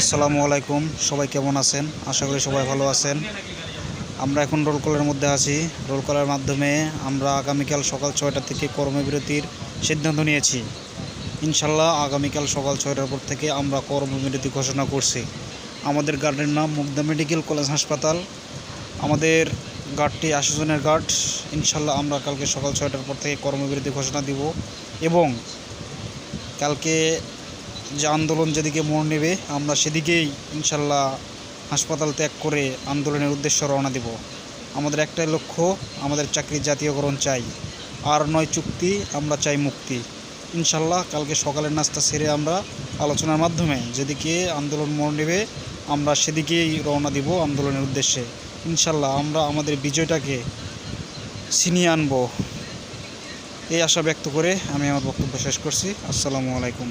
আসসালামু আলাইকুম। সবাই কেমন আছেন? আশা করি সবাই ভালো আছেন। আমরা এখন রোল কলের মধ্যে আছি। রোল কলের মাধ্যমে আমরা আগামীকাল সকাল ছয়টা থেকে কর্মবিরতির সিদ্ধান্ত নিয়েছি। ইনশাল্লাহ আগামীকাল সকাল ছয়টার পর থেকে আমরা কর্মবিরতি ঘোষণা করছি। আমাদের গার্ডের নাম মুগদা মেডিকেল কলেজ হাসপাতাল। আমাদের গার্ডটি আশি জনের গার্ড। ইনশাল্লাহ আমরা কালকে সকাল ছয়টার পর থেকে কর্মবিরতি ঘোষণা দিব। এবং কালকে যে আন্দোলন যেদিকে মোড় নেবে, আমরা সেদিকেই ইনশাল্লাহ হাসপাতাল ত্যাগ করে আন্দোলনের উদ্দেশ্যে রওনা দেব। আমাদের একটাই লক্ষ্য, আমাদের চাকরির জাতীয়করণ চাই। আর নয় চুক্তি, আমরা চাই মুক্তি। ইনশাল্লাহ কালকে সকালের নাস্তা সেরে আমরা আলোচনার মাধ্যমে যেদিকে আন্দোলন মোড় নেবে, আমরা সেদিকেই রওনা দিব আন্দোলনের উদ্দেশ্যে। ইনশাল্লাহ আমরা আমাদের বিজয়টাকে ছিনিয়ে আনব। এই আশা ব্যক্ত করে আমি আমার বক্তব্য শেষ করছি। আসসালামু আলাইকুম।